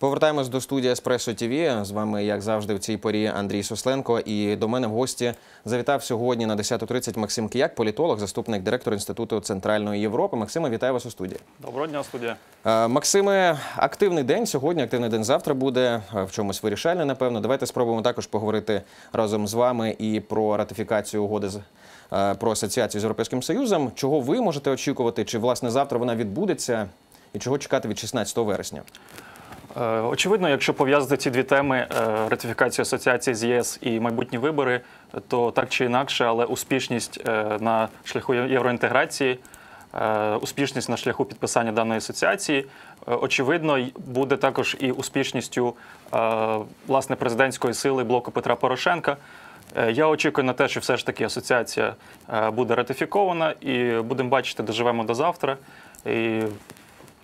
Повертаємось до студії Еспресо ТВ. З вами, як завжди, в цій порі Андрій Сосленко. І до мене в гості завітав сьогодні на 10.30 Максим Кияк, політолог, заступник директора Інституту Центральної Європи. Максиме, вітаю вас у студії. Доброго дня, студія. Е, Максиме, активний день сьогодні, активний день завтра буде е, в чомусь вирішальний, напевно. Давайте спробуємо також поговорити разом з вами і про ратифікацію угоди з е, про асоціацію з Європейським Союзом. Чого ви можете очікувати? Чи власне завтра вона відбудеться? І чого чекати від 16 вересня? Е, Очевидно, якщо пов'язати ці дві теми е, ратифікацію асоціації з ЄС і майбутні вибори, то так чи інакше, але успішність е, на шляху євроінтеграції, успішність на шляху підписання даної асоціації, очевидно, буде також і успішністю власне президентської сили блоку Петра Порошенка. Я очікую на те, що все ж таки асоціація буде ратифікована, і будемо бачити, доживемо до завтра. І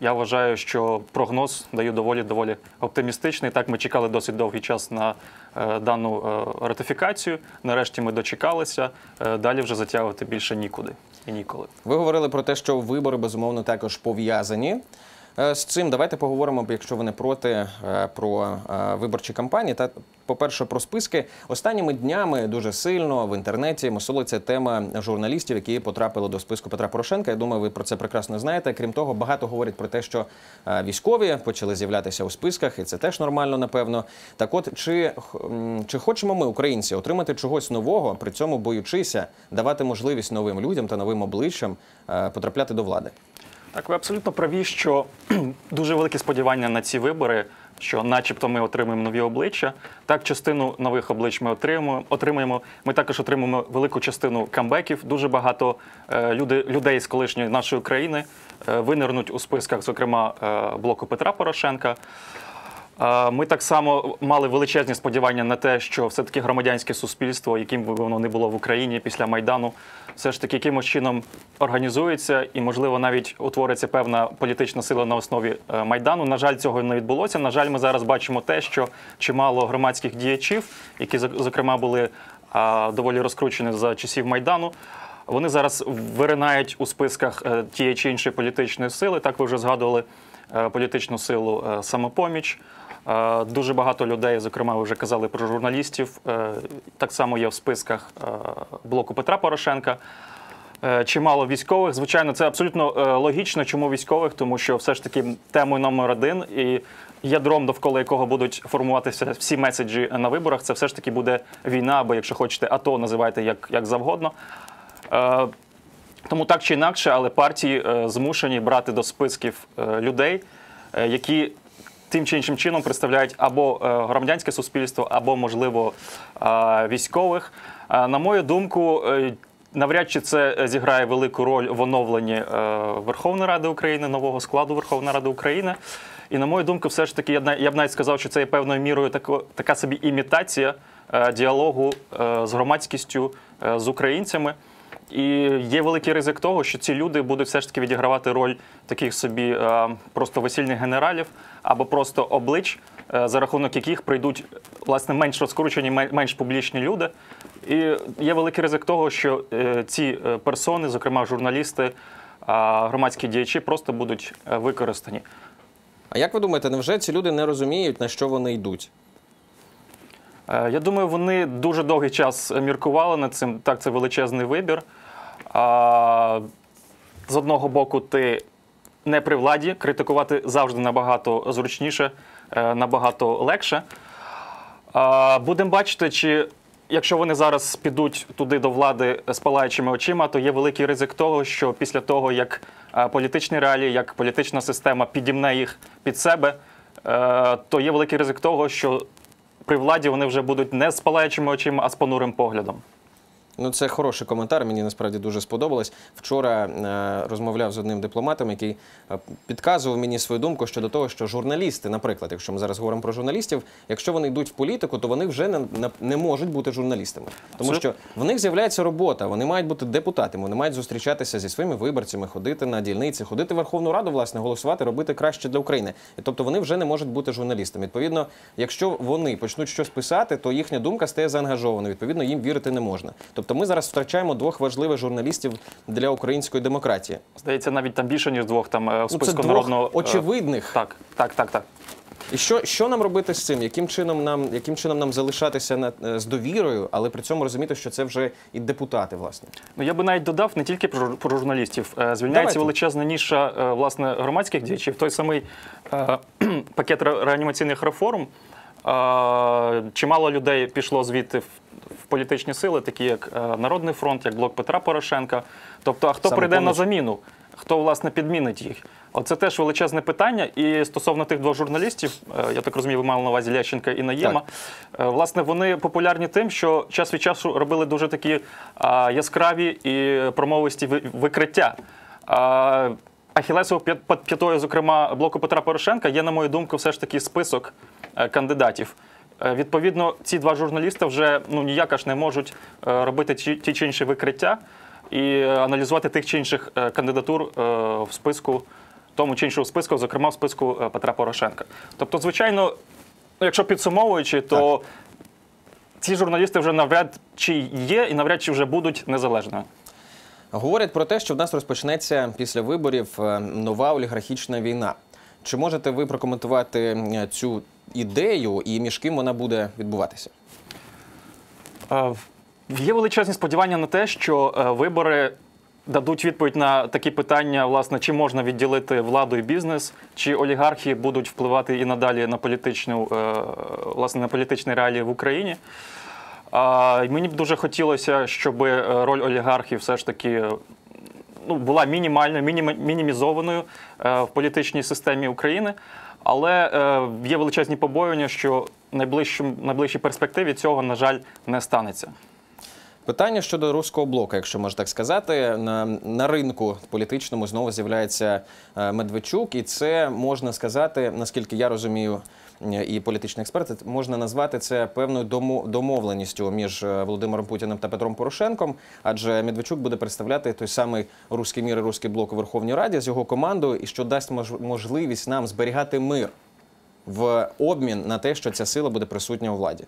я вважаю, що прогноз даю доволі доволі оптимістичний. Так, ми чекали досить довгий час на е, дану е, ратифікацію. Нарешті ми дочекалися. Е, далі вже затягувати більше нікуди і ніколи. Ви говорили про те, що вибори безумовно також пов'язані. е, З цим давайте поговоримо, якщо ви не проти, е, про е, виборчі кампанії. Та по-перше, про списки останніми днями дуже сильно в інтернеті мусолиться тема журналістів, які потрапили до списку Петра Порошенка. Я думаю, ви про це прекрасно знаєте. Крім того, багато говорять про те, що е, військові почали з'являтися у списках, і це теж нормально, напевно. Так, от чи, чи хочемо ми, українці, отримати чогось нового, при цьому боючися давати можливість новим людям та новим обличчям е, потрапляти до влади? Так, ви абсолютно праві, що дуже великі сподівання на ці вибори, що, начебто, ми отримаємо нові обличчя. Так, частину нових облич ми отримуємо. отримуємо. Ми також отримуємо велику частину камбеків. Дуже багато е, люди, людей з колишньої нашої країни е, винирнуть у списках, зокрема е, блоку Петра Порошенка. Е, Ми так само мали величезні сподівання на те, що все-таки громадянське суспільство, яким би воно не було в Україні після Майдану, все ж таки якимось чином організується і, можливо, навіть утвориться певна політична сила на основі е, Майдану. На жаль, цього не відбулося. На жаль, ми зараз бачимо те, що чимало громадських діячів, які зок- зокрема були доволі розкручені за часів Майдану. Вони зараз виринають у списках е, тієї чи іншої політичної сили. Так ви вже згадували е, політичну силу е, самопоміч. Дуже багато людей, зокрема, ви вже казали про журналістів. е, Так само є в списках е, блоку Петра Порошенка. Е, Чимало військових. Звичайно, це абсолютно логічно. Чому військових? Тому що все ж таки темою номер один і ядром, довкола якого будуть формуватися всі меседжі на виборах, це все ж таки буде війна, або якщо хочете, АТО називайте як, як завгодно. Тому так чи інакше, але партії змушені брати до списків людей, які тим чи іншим чином представляють або е, громадянське суспільство, або, можливо, е, військових. Е, На мою думку, навряд чи це зіграє велику роль в оновленні Верховної Ради України, нового складу Верховної Ради України. І на мою думку, все ж таки, я б навіть сказав, що це є певною мірою така собі імітація діалогу з громадськістю, з українцями. І є великий ризик того, що ці люди будуть все ж таки відігравати роль таких собі е, просто весільних генералів або просто облич, е, за рахунок яких прийдуть власне менш розкручені, менш публічні люди. І є великий ризик того, що е, ці персони, зокрема журналісти, громадські діячі, просто будуть використані. А як ви думаєте, невже ці люди не розуміють, на що вони йдуть? Е, Я думаю, вони дуже довгий час міркували над цим. Так, це величезний вибір. З одного боку, ти не при владі, критикувати завжди набагато зручніше, е, набагато легше. Будемо бачити, чи якщо вони зараз підуть туди до влади з палаючими очима, то є великий ризик того, що після того, як е, політичні реалії, як політична система підімне їх під себе, то є великий ризик того, що при владі вони вже будуть не з палаючими очима, а з понурим поглядом. Ну, це хороший коментар. Мені насправді дуже сподобалось. Вчора е, розмовляв з одним дипломатом, який е, підказував мені свою думку щодо того, що журналісти, наприклад, якщо ми зараз говоримо про журналістів, якщо вони йдуть в політику, то вони вже не, не, не можуть бути журналістами, тому Абсолютно. що в них з'являється робота. Вони мають бути депутатами, вони мають зустрічатися зі своїми виборцями, ходити на дільниці, ходити в Верховну Раду, власне, голосувати, робити краще для України. І тобто вони вже не можуть бути журналістами. Відповідно, якщо вони почнуть щось писати, то їхня думка стає заангажованою. Відповідно, їм вірити не можна. Тобто ми зараз втрачаємо двох важливих журналістів для української демократії. Здається, навіть там більше, ніж двох там е, в Ну, це списку двох народного. е, очевидних. Так, так, так, так. І що, що нам робити з цим? Яким чином нам, яким чином нам залишатися на, е, з довірою, але при цьому розуміти, що це вже і депутати, власне? Ну я би навіть додав не тільки про, про журналістів. Звільняється Давайте. величезна ніша власне громадських діячів. Той самий е, пакет реанімаційних реформ. Чимало людей пішло звідти в, політичні сили, такі як е, Народний фронт, як блок Петра Порошенка. Тобто, а хто прийде на заміну? Хто власне підмінить їх? Оце теж величезне питання. І стосовно тих двох журналістів, е, я так розумію, ви мали на увазі Лященка і Наєма. Е, Власне, вони популярні тим, що час від часу робили дуже такі яскраві і промовисті ви- викриття. А, Ахілесовою п'ят- п'ят- п'ятою, зокрема, блоку Петра Порошенка, є, на мою думку, все ж таки список кандидатів. Е, Відповідно, ці два журналісти вже ну ніяк аж не можуть е, робити ті, чи інші викриття і е, аналізувати тих чи інших е, кандидатур е, в списку, тому чи іншого списку, зокрема в списку е, Петра Порошенка. Тобто, звичайно, якщо підсумовуючи, то ці журналісти вже навряд чи є і навряд чи вже будуть незалежними. Говорять про те, що в нас розпочнеться після виборів е, нова олігархічна війна. Чи можете ви прокоментувати е, цю ідею і між ким вона буде відбуватися? Є величезні сподівання на те, що е, вибори дадуть відповідь на такі питання, власне, чи можна відділити владу і бізнес, чи олігархи будуть впливати і надалі на політичну, е, власне, на політичні реалії в Україні. Мені б дуже хотілося, щоб е, роль олігархів все ж таки ну, була мінімальною, мінімізованою в політичній системі України. Але е, є величезні побоювання, що в найближчій перспективі цього, на жаль, не станеться. Питання щодо руського блоку, якщо можна так сказати, на, на ринку політичному знову з'являється е, Медведчук, і це можна сказати, наскільки я розумію, і політичні експерти можна назвати це певною домовленістю між е, Володимиром Путіним та Петром Порошенком, адже Медведчук буде представляти той самий руський мір і руський блок у Верховній Раді з його командою, і що дасть мож- можливість нам зберігати мир в обмін на те, що ця сила буде присутня у владі.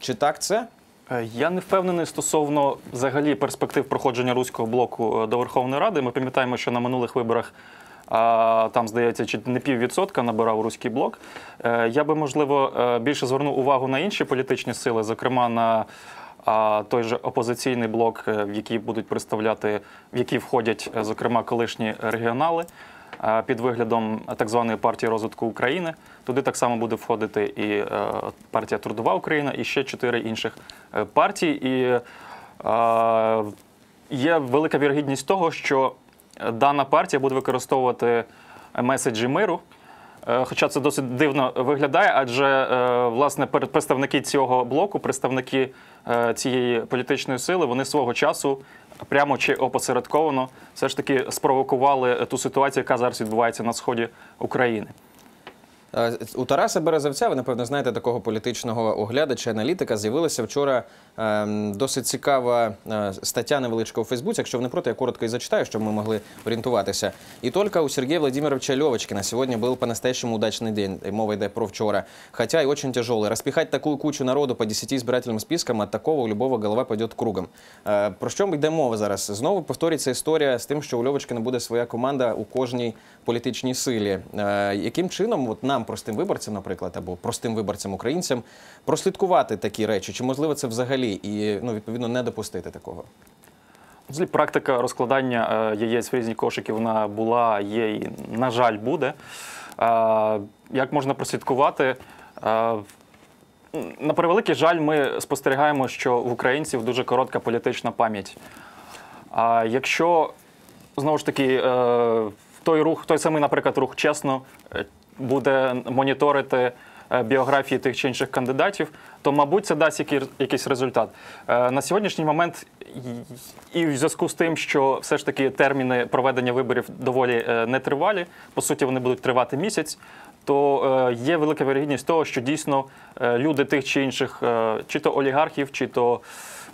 Чи так це? Е, Я не впевнений стосовно взагалі перспектив проходження руського блоку е, до Верховної Ради. Ми пам'ятаємо, що на минулих виборах а, там, здається, чи не піввідсотка набирав руський блок. Е, Я би, можливо, е, більше звернув увагу на інші політичні сили, зокрема на той же опозиційний блок, е, в який будуть представляти, в який входять, зокрема, колишні регіонали. Під виглядом так званої партії розвитку України туди так само буде входити і партія Трудова Україна, і ще чотири інших партій. І є велика вірогідність того, що дана партія буде використовувати меседжі миру. Е, Хоча це досить дивно виглядає, адже е, власне представники цього блоку, представники е, цієї політичної сили, вони свого часу прямо чи опосередковано все ж таки спровокували ту ситуацію, яка зараз відбувається на сході України. Е, У Тараса Березовця, ви напевно знаєте такого політичного оглядача, аналітика, з'явилася вчора ем, досить цікава е, стаття невеличка у Фейсбуці. Якщо ви не проти, я коротко і зачитаю, щоб ми могли орієнтуватися. І только у Сергея Владимировича Левочкина сегодня был по-настоящему удачный день. И Мова йде про вчора. Хотя и очень тяжелый. Распихать такую кучу народу по 10 избирательным спискам, от такого у любого голова пойдет кругом. Е, Про що йде мова зараз? Знову повторюється історія з тим, що у Льовочкина буде своя команда у кожній політичній силі. Е, Яким чином, от нам, простим виборцям, наприклад, або простим виборцям українцям, прослідкувати такі речі? Чи можливо це взагалі і ну відповідно не допустити такого? Взагалі, практика розкладання е, яєць в різні кошики вона була, є і, на жаль, буде. Е, Як можна прослідкувати? Е, На превеликий жаль, ми спостерігаємо, що в українців дуже коротка політична пам'ять. А якщо знову ж таки той рух, той самий, наприклад, рух чесно буде моніторити е, біографії тих чи інших кандидатів, то, мабуть, це дасть який- якийсь результат. Е, На сьогоднішній момент і- в зв'язку з тим, що все ж таки терміни проведення виборів доволі е, нетривалі, по суті, вони будуть тривати місяць. То є велика вірогідність того, що дійсно люди тих чи інших, чи то олігархів, чи то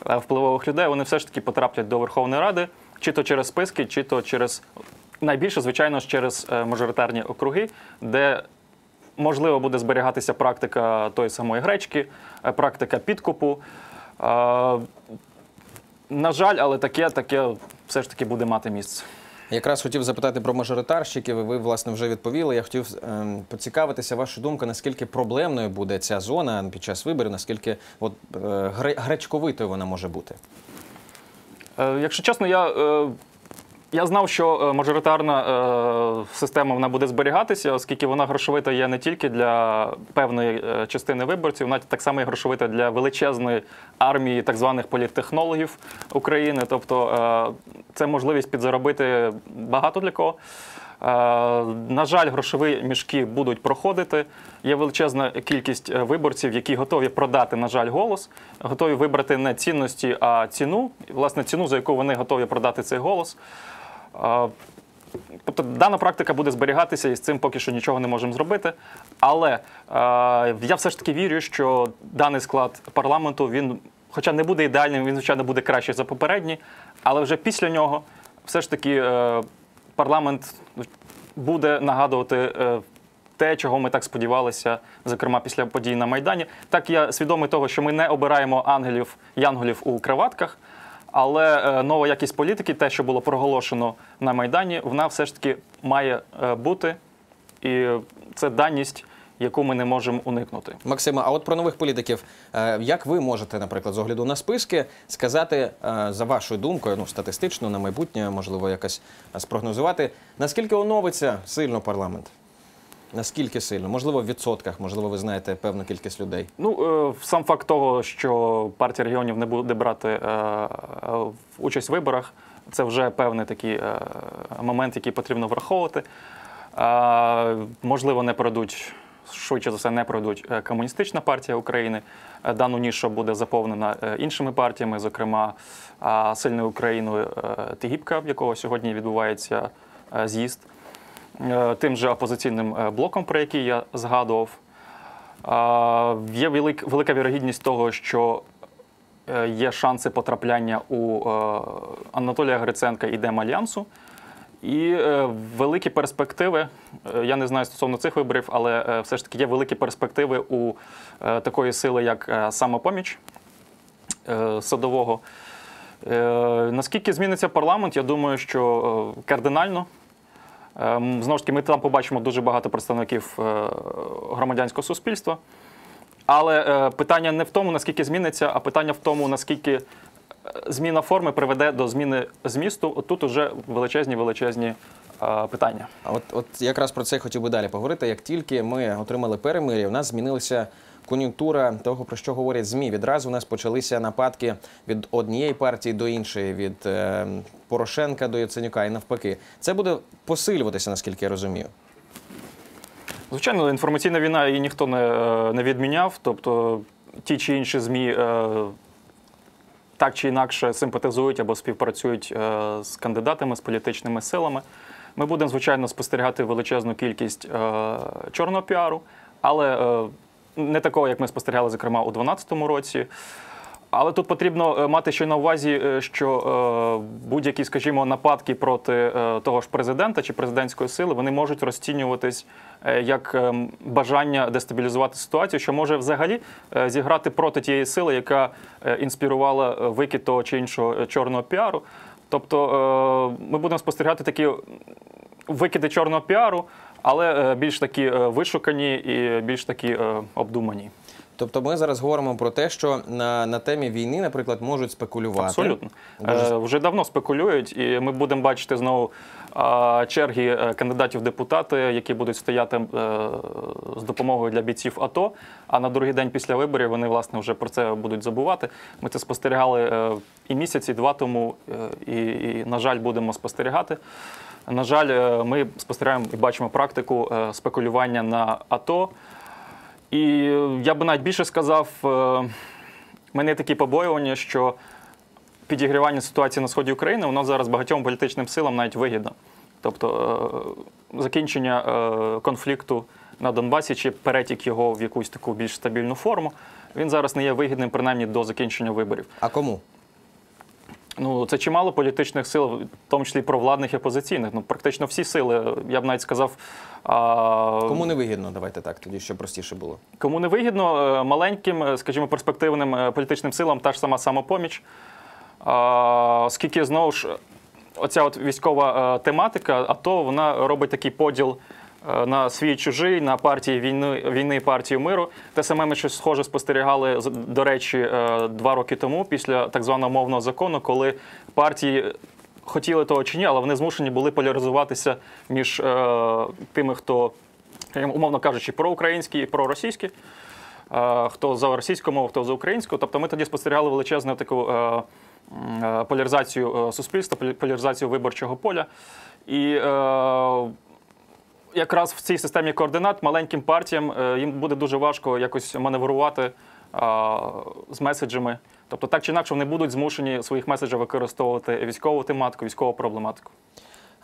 впливових людей, вони все ж таки потраплять до Верховної Ради, чи то через списки, чи то через найбільше, звичайно ж, через е, мажоритарні округи, де можливо буде зберігатися практика тої самої гречки, е, практика підкупу. Е, На жаль, але таке, таке все ж таки буде мати місце. Якраз хотів запитати про мажоритарщиків. Ви власне вже відповіли. Я хотів поцікавитися вашу думку, наскільки проблемною буде ця зона під час виборів, наскільки от гречковитою вона може бути. Якщо чесно, я, я знав, що е, мажоритарна е, система вона буде зберігатися, оскільки вона грошовита є не тільки для певної е, частини виборців, вона так само і грошовита для величезної армії так званих політтехнологів України. Тобто це можливість підзаробити багато для кого. На жаль, грошові мішки будуть проходити. Є величезна кількість виборців, які готові продати, на жаль, голос, готові вибрати не цінності, а ціну, власне, ціну, за яку вони готові продати цей голос. Тобто дана практика буде зберігатися, і з цим поки що нічого не можемо зробити. Але е, я все ж таки вірю, що даний склад парламенту він, хоча не буде ідеальним, він звичайно буде краще за попередній, але вже після нього все ж таки е, парламент буде нагадувати е, те, чого ми так сподівалися, зокрема після подій на Майдані. Так я свідомий того, що ми не обираємо ангелів, янголів у краватках. Але е, нова якість політики, те, що було проголошено на Майдані, вона все ж таки має е, бути. І це даність, яку ми не можемо уникнути. Максима, а от про нових політиків, е, як ви можете, наприклад, з огляду на списки, сказати за вашою думкою, ну статистично на майбутнє, можливо, якось спрогнозувати, наскільки оновиться сильно парламент? Наскільки сильно? Можливо, в відсотках, можливо, ви знаєте певну кількість людей. Ну, е, сам факт того, що партія регіонів не буде брати е, участь в виборах, це вже певний такий е, момент, який потрібно враховувати. Можливо, не пройдуть, швидше за все, не пройдуть комуністична партія України. Дану нішу буде заповнена іншими партіями, зокрема сильною Україною Тигіпка, в якого сьогодні відбувається з'їзд, тим же опозиційним е, блоком, про який я згадував. Є велика вірогідність того, що е, є шанси потрапляння у е, Анатолія Гриценка і Демальянсу. І е, великі перспективи, е, я не знаю стосовно цих виборів, але е, все ж таки є великі перспективи у е, такої сили, як е, самопоміч е, садового. Е, Наскільки зміниться парламент, я думаю, що е, кардинально. Ем, Знову ж таки, ми там побачимо дуже багато представників е, громадянського суспільства. Але е, питання не в тому, наскільки зміниться, а питання в тому, наскільки е, зміна форми приведе до зміни змісту. От Тут уже величезні величезні питання. А от, от якраз про це хотів би далі поговорити. Як тільки ми отримали перемир'я, у нас змінилася кон'юнктура того, про що говорять ЗМІ. Відразу у нас почалися нападки від однієї партії до іншої, від е, Порошенка до Яценюка і навпаки. Це буде посилюватися, наскільки я розумію. Звичайно, інформаційна війна її ніхто не, е, не відміняв. Тобто ті чи інші ЗМІ е, так чи інакше симпатизують або співпрацюють е, з кандидатами, з політичними силами. Ми будемо, звичайно, спостерігати величезну кількість е, чорного піару, але не такого, як ми спостерігали, зокрема, у 2012 році. Але тут потрібно е, мати ще на увазі, е, що е, будь-які, скажімо, нападки проти того ж президента чи президентської сили вони можуть розцінюватись як е, бажання дестабілізувати ситуацію, що може взагалі зіграти проти тієї сили, яка інспірувала викид того чи іншого чорного піару. Тобто ми будемо спостерігати такі викиди чорного піару, але е, більш такі е, вишукані і більш такі е, обдумані. Тобто ми зараз говоримо про те, що на, на темі війни, наприклад, можуть спекулювати. Абсолютно. Дуже Е, вже давно спекулюють, і ми будемо бачити знову е, черги кандидатів в депутати, які будуть стояти е, з допомогою для бійців АТО. А на другий день після виборів вони власне вже про це будуть забувати. Ми це спостерігали е, і місяць, і два тому, е, і, і, на жаль, будемо спостерігати. На жаль, е, ми спостерігаємо і бачимо практику е, спекулювання на АТО. І я би навіть більше сказав, е, мене такі побоювання, що підігрівання ситуації на сході України воно зараз багатьом політичним силам навіть вигідно. Тобто закінчення конфлікту на Донбасі чи перетік його в якусь таку більш стабільну форму, він зараз не є вигідним, принаймні до закінчення виборів. А кому? Ну, це чимало політичних сил, в тому числі провладних і опозиційних. Ну, практично всі сили, я б навіть сказав. А... Кому не вигідно? Давайте так, тоді щоб простіше було. Кому не вигідно, е, маленьким, е, скажімо, перспективним е, політичним силам та ж сама самопоміч. А, Оскільки знову ж оця от військова тематика, АТО, вона робить такий поділ на свій чужий, на партії війни, війни партію миру. Те саме ми щось схоже спостерігали, до речі, е, два роки тому, після так званого мовного закону, коли партії хотіли того чи ні, але вони змушені були поляризуватися між е, тими, хто, е, умовно кажучи, проукраїнські і проросійські. Е, хто за російську мову, хто за українську. Тобто ми тоді спостерігали величезну таку е, е, поляризацію е, суспільства, поляризацію виборчого поля. І е, якраз в цій системі координат маленьким партіям е, їм буде дуже важко якось маневрувати е, з меседжами. Тобто, так чи інакше, вони будуть змушені в своїх меседжах використовувати військову тематику, військову проблематику.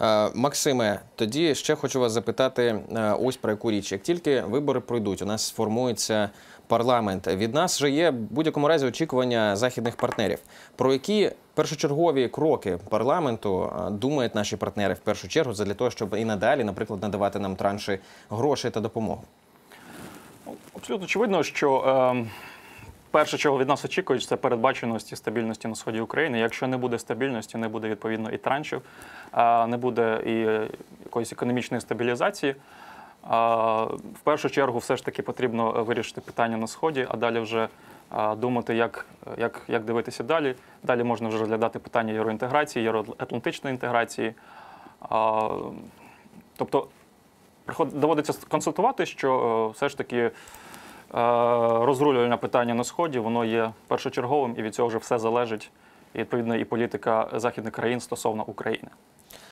Е, Максиме, тоді ще хочу вас запитати е, ось про яку річ. Як тільки вибори пройдуть, у нас сформується парламент. Від нас же є в будь-якому разі очікування західних партнерів. Про які першочергові кроки парламенту е, думають наші партнери в першу чергу для того, щоб і надалі, наприклад, надавати нам транші грошей та допомогу? Абсолютно очевидно, що е, перше, чого від нас очікують, це передбаченості стабільності на сході України. Якщо не буде стабільності, не буде відповідно і траншів, не буде і якоїсь економічної стабілізації. В першу чергу, все ж таки потрібно вирішити питання на сході, а далі вже думати, як, як, як дивитися далі. Далі можна вже розглядати питання євроінтеграції, євроатлантичної інтеграції. Тобто доводиться констатувати, що е, все ж таки е, розрулювання питання на сході воно є першочерговим, і від цього вже все залежить. І відповідно і політика західних країн стосовно України.